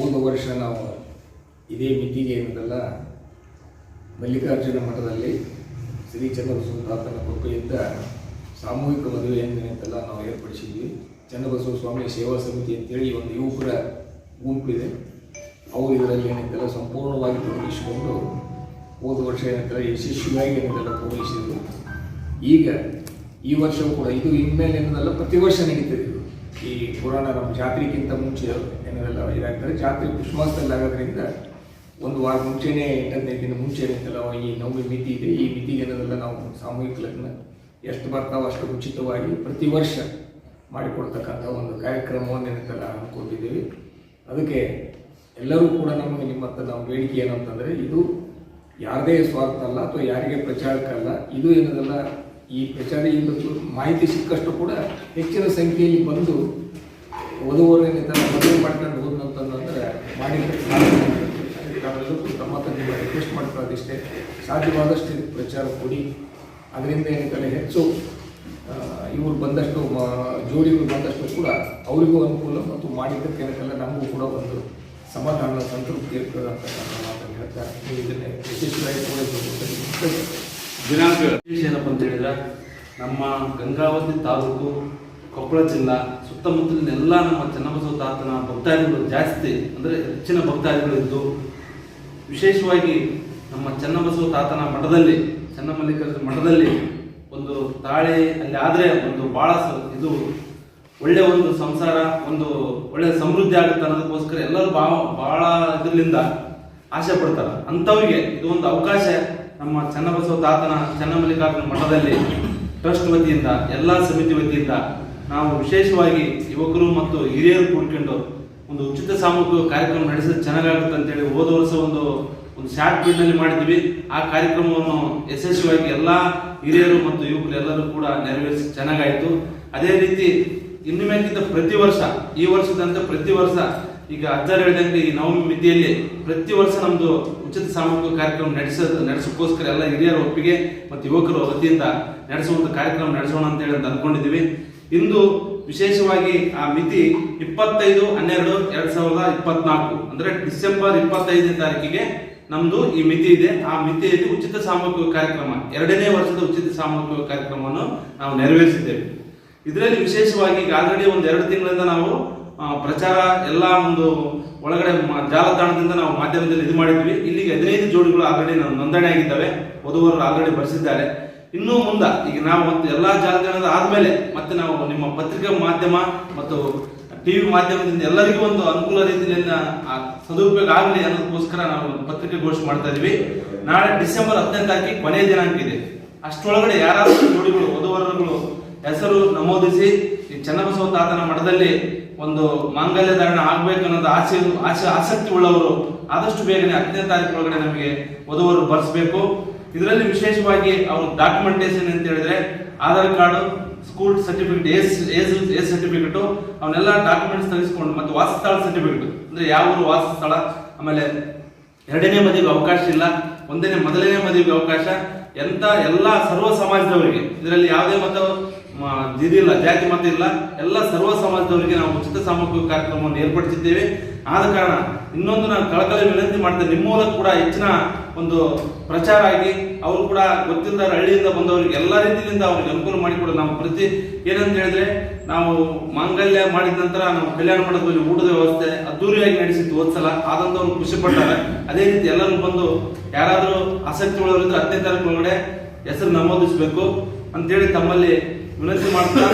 ಹೋದ ವರ್ಷ ನಾವು ಇದೇ ಮಿತಿಗೆ ಏನದಲ್ಲ ಮಲ್ಲಿಕಾರ್ಜುನ ಮಠದಲ್ಲಿ ಶ್ರೀ ಚನ್ನಬಸವ ತಾತನ ಕೃಪೆಯಿಂದ ಸಾಮೂಹಿಕ ಮದುವೆ ಅಂತೆಲ್ಲ ನಾವು ಏರ್ಪಡಿಸಿದ್ವಿ. ಚನ್ನಬಸವ ಸ್ವಾಮಿ ಸೇವಾ ಸಮಿತಿ ಅಂತೇಳಿ ಒಂದು ಯುವಕರ ಗುಂಪಿದೆ. ಅವರು ಇದರಲ್ಲಿ ಏನಂತೆಲ್ಲ ಸಂಪೂರ್ಣವಾಗಿ ತೊಡಗಿಸಿಕೊಂಡು ಹೋದ ವರ್ಷ ಏನಂತಾರೆ ಯಶಸ್ವಿಯಾಗಿ ಏನಂತೆಲ್ಲ ಪೂರೈಸಿದ್ರು ಈಗ ಈ ವರ್ಷವೂ ಕೂಡ ಇದು ಇನ್ಮೇಲೆ ಏನದಲ್ಲ ಪ್ರತಿ ವರ್ಷ ನಡೀತದೆ ಈ ಪುರಾಣ ನಮ್ಮ ಜಾತ್ರೆಗಿಂತ ಮುಂಚೆ ಏನದಲ್ಲ ಇದಾಗ್ತಾರೆ. ಜಾತ್ರೆ ಕ್ರಿಸ್ಮಸ್ದಲ್ಲಿ ಆಗೋದ್ರಿಂದ ಒಂದು ವಾರ ಮುಂಚೆನೇ ಹದಿನೈದು ದಿನ ಮುಂಚೆ ಏನಂತಲ್ಲ ಈ ನವಮಿ ಮಿತಿ ಇದೆ. ಈ ಮಿತಿಗೆ ಏನದಲ್ಲ ನಾವು ಸಾಮೂಹಿಕ ಲಗ್ನ ಎಷ್ಟು ಬರ್ತಾವೋ ಅಷ್ಟು ಉಚಿತವಾಗಿ ಪ್ರತಿ ವರ್ಷ ಮಾಡಿಕೊಡ್ತಕ್ಕಂಥ ಒಂದು ಕಾರ್ಯಕ್ರಮವನ್ನು ಏನಂತೆಲ್ಲ ಅಂದ್ಕೊಂಡಿದ್ದೀವಿ ಅದಕ್ಕೆ ಎಲ್ಲರೂ ಕೂಡ ನಮಗೆ ನಿಮ್ಮ ಹತ್ರ ನಾವು ಬೇಡಿಕೆ ಏನಂತಂದರೆ ಇದು ಯಾರದೇ ಸ್ವಾರ್ಥ ಅಲ್ಲ ಅಥವಾ ಯಾರಿಗೆ ಪ್ರಚಾರಕ್ಕಲ್ಲ, ಇದು ಏನದಲ್ಲ ಈ ಪ್ರಚಾರ ಇಂದು ಮಾಹಿತಿ ಸಿಕ್ಕಷ್ಟು ಕೂಡ ಹೆಚ್ಚಿನ ಸಂಖ್ಯೆಯಲ್ಲಿ ಬಂದು ವಧುವರು ತನ್ನ ಮದುವೆ ಮಾಡ್ಕೊಂಡು ಹೋದಂತಂದ್ರೆ ಮಾಡಿ ತಮ್ಮ ನಿಮ್ಮ ರಿಕ್ವೆಸ್ಟ್ ಮಾಡ್ಕೊಳ್ಳೋದಿಷ್ಟೇ ಸಾಧ್ಯವಾದಷ್ಟು ಇದಕ್ಕೆ ಪ್ರಚಾರ ಕೊಡಿ. ಅದರಿಂದ ಏನಂತಾರೆ ಹೆಚ್ಚು ಇವ್ರು ಬಂದಷ್ಟು ಜೋಡಿಗಳು ಬಂದಷ್ಟು ಕೂಡ ಅವರಿಗೂ ಅನುಕೂಲ ಮತ್ತು ಮಾಡಿದ್ದಕ್ಕೆ ನಮಗೂ ಕೂಡ ಒಂದು ಸಮಾಧಾನ, ಸಂತೃಪ್ತಿ ಇರ್ತದೆ ಅಂತಕ್ಕಂಥ ಮಾತನ್ನು ಹೇಳ್ತಾ ನೀವು ಇದನ್ನೇ ಯಶಸ್ವಿಯಾಗಿ ಅಂತ ನಿಮ್ಮಲ್ಲಿ ದಿನಾಂಕ ವಿಶೇಷ ಏನಪ್ಪ ಅಂತ ಹೇಳಿದ್ರೆ, ನಮ್ಮ ಗಂಗಾವತಿ ತಾಲೂಕು ಕೊಪ್ಪಳ ಜಿಲ್ಲಾ ಸುತ್ತಮುತ್ತಲಿನ ಎಲ್ಲ ನಮ್ಮ ಚನ್ನಬಸವ ತಾತನ ಭಕ್ತಾದಿಗಳು ಜಾಸ್ತಿ, ಅಂದರೆ ಹೆಚ್ಚಿನ ಭಕ್ತಾದಿಗಳು ಇದ್ದು, ವಿಶೇಷವಾಗಿ ನಮ್ಮ ಚನ್ನಬಸವ ತಾತನ ಮಠದಲ್ಲಿ, ಚನ್ನಮಲ್ಲಿಕಾರ್ಜುನ ಮಠದಲ್ಲಿ ಒಂದು ತಾಳೆ ಅಲ್ಲಿ ಆದರೆ ಒಂದು ಭಾಳ ಇದು ಒಳ್ಳೆ ಒಂದು ಸಂಸಾರ, ಒಂದು ಒಳ್ಳೆ ಸಮೃದ್ಧಿ ಆಗುತ್ತೆ ಅನ್ನೋದಕ್ಕೋಸ್ಕರ ಎಲ್ಲರೂ ಭಾಳ ಭಾಳ ಇದರಿಂದ ಆಸೆ ಪಡ್ತಾರೆ. ಅಂಥವ್ರಿಗೆ ಇದು ಒಂದು ಅವಕಾಶ. ನಮ್ಮ ಚನ್ನಬಸವ ತಾತನ ಚನ್ನಮಲ್ಲಿಕಾರ್ಜುನ ಮಠದಲ್ಲಿ ಟ್ರಸ್ಟ್ ವತಿಯಿಂದ, ಎಲ್ಲ ಸಮಿತಿ ವತಿಯಿಂದ ನಾವು ವಿಶೇಷವಾಗಿ ಯುವಕರು ಮತ್ತು ಹಿರಿಯರು ಕೂಡ್ಕೊಂಡು ಒಂದು ಉಚಿತ ಸಾಮೂಹಿಕ ಕಾರ್ಯಕ್ರಮ ನಡೆಸಿದ್ರೆ ಚೆನ್ನಾಗಾಗುತ್ತೆ ಅಂತೇಳಿ ಹೋದ ವರ್ಷ ಒಂದು ಒಂದು ಶಾರ್ಟ್ ಫೀಲ್ಡ್ನಲ್ಲಿ ಮಾಡಿದ್ವಿ ಆ ಕಾರ್ಯಕ್ರಮವನ್ನು ಯಶಸ್ವಿಯಾಗಿ ಎಲ್ಲ ಹಿರಿಯರು ಮತ್ತು ಯುವಕರು ಎಲ್ಲರೂ ಕೂಡ ನೆರವೇರಿಸಿ ಚೆನ್ನಾಗಾಯಿತು. ಅದೇ ರೀತಿ ಇನ್ನು ಮೇಲಿಂದ ಪ್ರತಿ ವರ್ಷ, ಈ ವರ್ಷದಂತೆ ಪ್ರತಿ ವರ್ಷ ಈಗ ಅಜ್ಜಾರು ಹೇಳಿದಂಗೆ ಈ ನವಮಿ ಮಿತಿಯಲ್ಲಿ ಪ್ರತಿ ವರ್ಷ ನಮ್ದು ಉಚಿತ ಸಾಮೂಹಿಕ ಕಾರ್ಯಕ್ರಮ ನಡೆಸ, ನಡೆಸೋಕ್ಕೋಸ್ಕರ ಎಲ್ಲ ಹಿರಿಯರ ಒಪ್ಪಿಗೆ ಮತ್ತು ಯುವಕರ ವತಿಯಿಂದ ನಡೆಸುವಂಥ ಕಾರ್ಯಕ್ರಮ ನಡೆಸೋಣ ಅಂತ ಹೇಳಿ ಅಂದ್ಕೊಂಡಿದ್ದೀವಿ. ಇಂದು ವಿಶೇಷವಾಗಿ ಆ ಮಿತಿ ಇಪ್ಪತ್ತೈದು, ಹನ್ನೆರಡು, ಎರಡ್ ಸಾವಿರದ ಇಪ್ಪತ್ನಾಲ್ಕು ಅಂದ್ರೆ ಡಿಸೆಂಬರ್ ಇಪ್ಪತ್ತೈದನೇ ತಾರೀಕಿಗೆ ನಮ್ದು ಈ ಮಿತಿ ಇದೆ. ಆ ಮಿತಿಯಲ್ಲಿ ಉಚಿತ ಸಾಮೂಹಿಕ ಕಾರ್ಯಕ್ರಮ, ಎರಡನೇ ವರ್ಷದ ಉಚಿತ ಸಾಮೂಹಿಕ ಕಾರ್ಯಕ್ರಮವನ್ನು ನಾವು ನೆರವೇರಿಸಿದ್ದೇವೆ. ಇದರಲ್ಲಿ ವಿಶೇಷವಾಗಿ ಈಗ ಆಲ್ರೆಡಿ ಒಂದು ಎರಡು ತಿಂಗಳಿಂದ ನಾವು ಪ್ರಚಾರ ಎಲ್ಲ ಒಂದು ಒಳಗಡೆ ಜಾಲತಾಣದಿಂದ ನಾವು ಮಾಧ್ಯಮದಲ್ಲಿ ಇದು ಮಾಡಿದ್ವಿ. ಇಲ್ಲಿಗೆ ಹದಿನೈದು ಜೋಡಿಗಳು ಆಲ್ರೆಡಿ ನಾವು ನೋಂದಣಿ ಆಗಿದ್ದಾವೆ. ವಧುವರು ಆಲ್ರೆಡಿ ಬರೆಸಿದ್ದಾರೆ. ಇನ್ನೂ ಮುಂದೆ, ಈಗ ನಾವು ಮತ್ತೆ ಎಲ್ಲ ಜಾಲತಾಣದ ಆದಮೇಲೆ ಮತ್ತೆ ನಾವು ನಿಮ್ಮ ಪತ್ರಿಕಾ ಮಾಧ್ಯಮ ಮತ್ತು ಟಿವಿ ಮಾಧ್ಯಮದಿಂದ ಎಲ್ಲರಿಗೂ ಒಂದು ಅನುಕೂಲ ರೀತಿಯಿಂದ ಸದುಪಯೋಗ ಆಗಲಿ ಅನ್ನೋದಕ್ಕೋಸ್ಕರ ನಾವು ಒಂದು ಪತ್ರಿಕೆ ಘೋಷಣೆ ಮಾಡ್ತಾ ಇದೀವಿ. ನಾಳೆ ಡಿಸೆಂಬರ್ ಹತ್ತನೇ ತಾರೀಕಿಗೆ ಕೊನೆಯ ದಿನಾಂಕ ಇದೆ. ಅಷ್ಟರೊಳಗಡೆ ಯಾರಾದರೂ ಜೋಡಿಗಳು, ವಧುವರರುಗಳು ಹೆಸರು ನಮೂದಿಸಿ ಈ ಚನ್ನಬಸವ ತಾತನ ಮಠದಲ್ಲಿ ಒಂದು ಮಾಂಗಲ್ಯ ಧಾರಣ ಆಗ್ಬೇಕು ಅನ್ನೋದು ಆಸೆ ಆಸೆ, ಆಸಕ್ತಿ ಉಳ್ಳವರು ಆದಷ್ಟು ಬೇಗನೆ ಹತ್ತನೇ ತಾರೀಕು ಒಳಗಡೆ ನಮಗೆ ವಧುವರು ಬರ್ಸ್ಬೇಕು. ಇದರಲ್ಲಿ ವಿಶೇಷವಾಗಿ ಅವ್ರ ಡಾಕ್ಯುಮೆಂಟೇಶನ್ ಅಂತ ಹೇಳಿದ್ರೆ Aadhaar card school certificate age age age certificate ಅವನ್ನೆಲ್ಲ ಡಾಕ್ಯುಮೆಂಟ್ಸ್ ತೆಗೆಸ್ಕೊಂಡು ಮತ್ತು ವಾಸಸ್ಥಳ ಸರ್ಟಿಫಿಕೇಟ್ ಅಂದ್ರೆ ಯಾವ ಊರು ವಾಸಸ್ಥಳ? ಆಮೇಲೆ ಎರಡನೇ ಮದುವೆಗೆ ಅವಕಾಶ ಇಲ್ಲ, ಒಂದನೇ, ಮೊದಲನೇ ಮದುವೆಗೆ ಅವಕಾಶ. ಎಂತ ಎಲ್ಲ ಸರ್ವ ಸಮಾಜದವರಿಗೆ, ಇದರಲ್ಲಿ ಯಾವುದೇ ಮತ ಮ- ಇದಿಲ್ಲ, ಜಾತಿ ಮತ ಇಲ್ಲ. ಎಲ್ಲ ಸರ್ವ ಸಮಾಜದವರಿಗೆ ನಾವು ಉಚಿತ ಸಾಮಗ್ರಿ ಕಾರ್ಯಕ್ರಮವನ್ನು ಏರ್ಪಡಿಸಿದ್ದೇವೆ. ಆದ ಕಾರಣ ಇನ್ನೊಂದು ನಾನು ಕಳಕಳಿ ವಿನಂತಿ ಮಾಡ್ತೇನೆ. ನಿಮ್ಮ ಮೂಲಕ ಕೂಡ ಹೆಚ್ಚಿನ ಒಂದು ಪ್ರಚಾರ ಆಗಿ ಅವರು ಕೂಡ ಗೊತ್ತಿಲ್ಲದ ಹಳ್ಳಿಯಿಂದ ಬಂದವರಿಗೆ ಎಲ್ಲ ರೀತಿಯಿಂದ ಅವ್ರಿಗೆ ಅನುಕೂಲ ಮಾಡಿಕೊಡೋದು ನಮ್ಮ ಪ್ರತಿ. ಏನಂತ ಹೇಳಿದ್ರೆ, ನಾವು ಮಾಂಗಲ್ಯ ಮಾಡಿದ ನಂತರ ನಾವು ಕಲ್ಯಾಣ ಮಂಟಪದಲ್ಲಿ ಊಟದ ವ್ಯವಸ್ಥೆ ಅದ್ದೂರಿಯಾಗಿ ನಡೆಸಿತ್ತು ಹೋದ್ಸಲ ಆದಂತವ್ರು ಖುಷಿ ಪಡ್ತಾರೆ ಅದೇ ರೀತಿ ಎಲ್ಲರೂ ಬಂದು ಯಾರಾದರೂ ಆಸಕ್ತಿ ಉಳ್ಳವರಿದ್ರೆ ಹತ್ತನೇ ತಾರೀಕು ಒಳಗಡೆ ಹೆಸರು ನಮೂದಿಸಬೇಕು. ಅಂತೇಳಿ ತಮ್ಮಲ್ಲಿ ವಿನಂತಿ ಮಾಡ್ತಾ